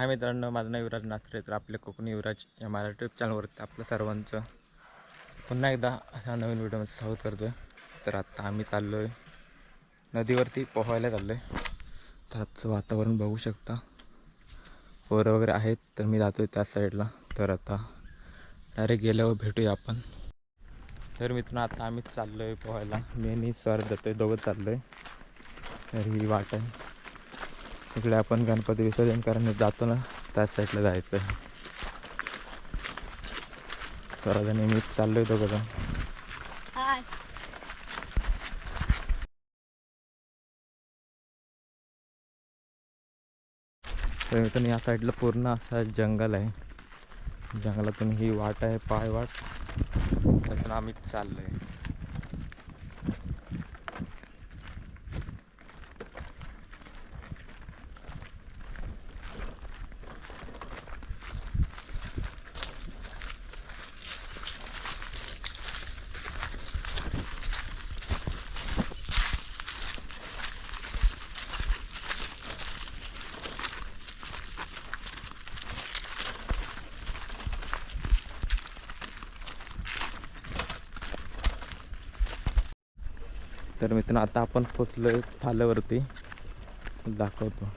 हाय मित्रांनो माझं नाव युवराज नाचरे तर आपल्या कोकणी युवराज या माझ्या युट्यूब चॅनलवरती आपलं सर्वांचं पुन्हा एकदा ह्या नवीन व्हिडिओमध्ये स्वागत करतो आहे तर आत्ता आम्ही चाललो आहे नदीवरती पोहायला चाललो आहे तर आजचं वातावरण बघू शकता. पोरं वगैरे आहेत तर मी जातो आहे त्याच साईडला. तर आता डायरेक्ट गेल्यावर भेटूया आपण. तर मित्रांनो आता आम्ही चाललो आहे पोहायला. मी आणि सर जातो आहे दोघं चाललो आहे तर ही वाट आहे. इकडे आपण गणपती विसर्जन करायला जातो ना त्याच साईडला जायचं आहे सर्वजण मी चाललोय दोघं जण. हाय. तर या साईडला पूर्ण असा जंगल आहे. जंगलातून ही वाट आहे पाय वाट. त्यातून आम्ही चाललो आहे तर मित्रांनो आता आपण पोचलो फाल्यावरती दाखवतो.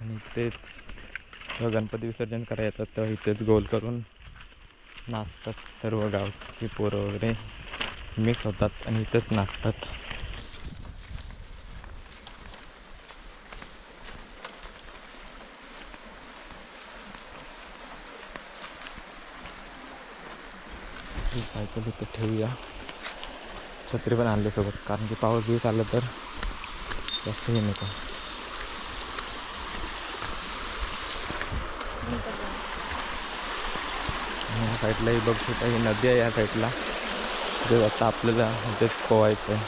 आणि तेच जेव्हा गणपती विसर्जन करायचं येतात तेव्हा इथेच गोल करून नाचतात सर्व गावची पोरं वगैरे. मिक्स होतात आणि इथेच नाचतात. ही सायकल इथं ठेवूया. छत्री पण आणली सोबत कारण की पाऊस दिवस आलं तर जास्त हे नको. या साईडलाही बघ शकता ही नदी आहे या साईडला. ते आता आपल्याला इथेच पोवायचं आहे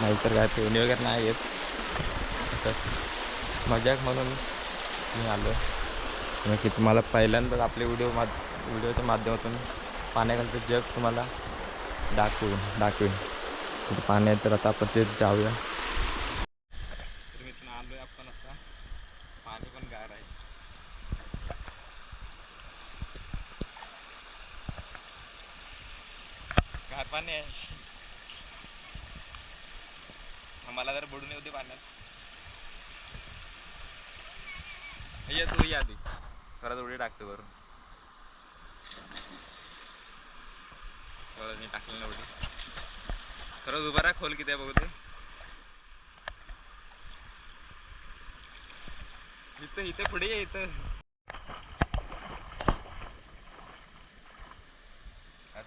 नाहीतर काय पेवणी वगैरे नाही येत. असं मजाक म्हणून मी आलो आहे की तुम्हाला पहिल्यांदाच आपले व्हिडिओ माध व्हिडिओच्या माध्यमातून पाण्याखालचं जग तुम्हाला दाखवून दाखवेन. तिथे पाणी आहे तर आता आपण तेच जाऊया. तर मी आलोय आपण आता. पाणी पण गार आहे. गार पाणी आहे. आम्हाला जर बुडून येऊ दे पाण्यात. ये तू या आधी. खरंच उडी टाकतो बरं बरं मी टाकलं ना खरंच उभा राहा खोल किती आहे बघू ते. इथं इथं पुढे ये इथं.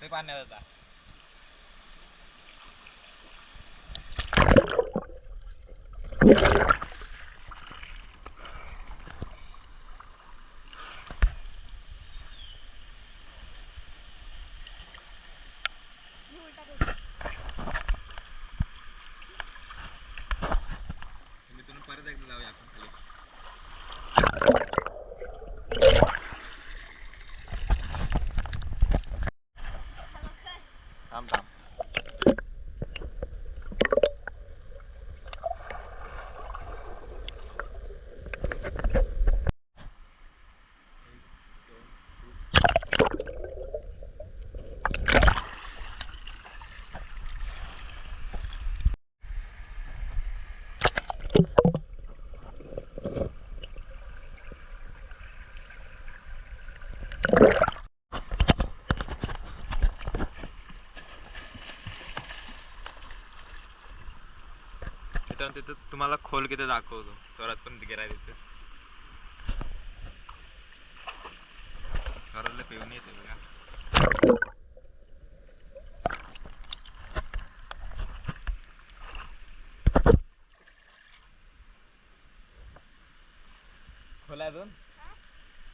ते पाण्यात आता मी उलटा करतो. मी तुम्ही परत एकदा जाऊया आपण खाली थांब थांब मित्रांनो तिथं तुम्हाला खोल किती दाखवतो. स्वरात पण गिराय तिथे स्वराला पिऊन येते बघा. खोला अजून?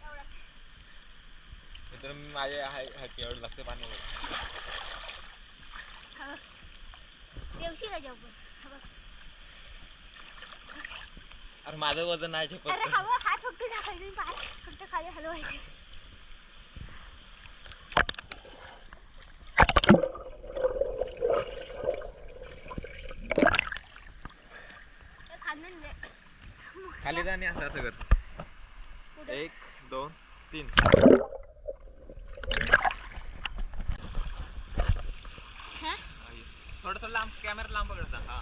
एवढंच. मित्र मी माझे हॅपी हाकी एवढं लागतं पाणी देवशी का जाऊ पण? हा बघ. अरे माझं वजन नाही अरे झेपत. हा बघ, हात फक्त टाकायचे आणि पाय फक्त खाली हलवायचे. खाणं नाही. मध्ये आणि असं असं कर. कुठं? एक दोन तीन. हा? थोडस लांब कॅमेरा लांब पकडता हा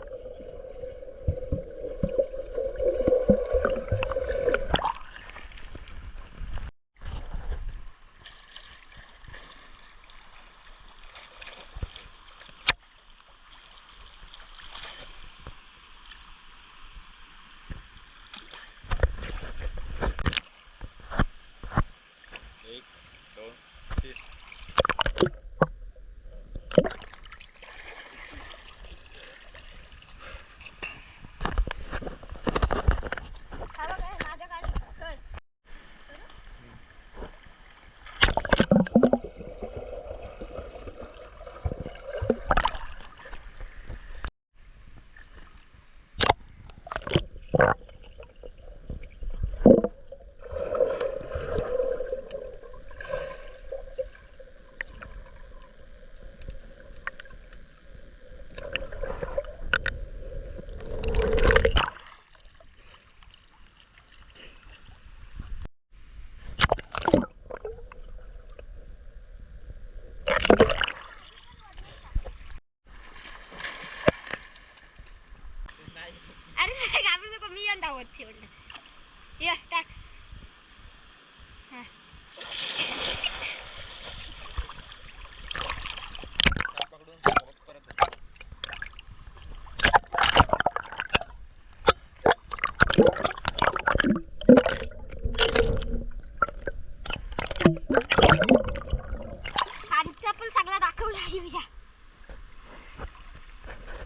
आहे तुझ्या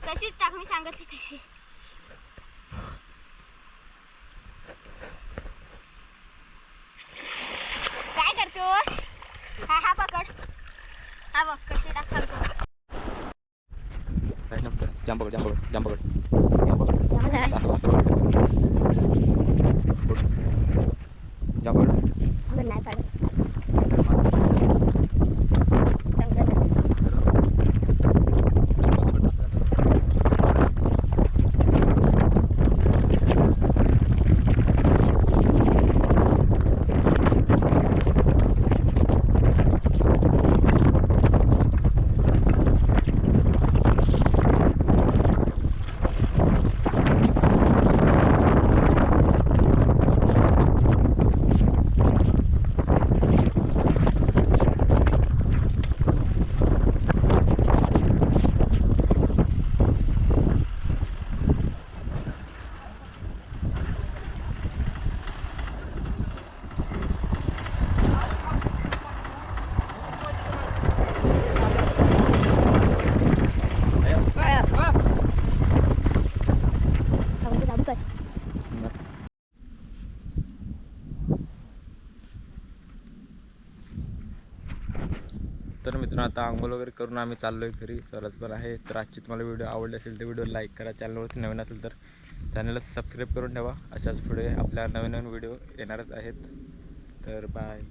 तशीच टाक मी सांगितली तशी. काय करतोस? हा हा पकड. हा बघ कशी टाक सांगतो जाम पकड जाम पकड जाम पकड. जाम पकड. नाही असं असं पकड. पुढं. जाम पकड. तर मित्रांनो आता आंघोळ वगैरे करून आम्ही चाललोय घरी. सरच पण आहे. तर आजची तुम्हाला व्हिडिओ आवडली असेल तर व्हिडिओ लाईक करा. चॅनलवरती नवीन असेल तर चॅनलला सबस्क्राईब करून ठेवा. अशाच पुढे आपल्या नवीन नवीन व्हिडिओ येणारच आहेत. तर बाय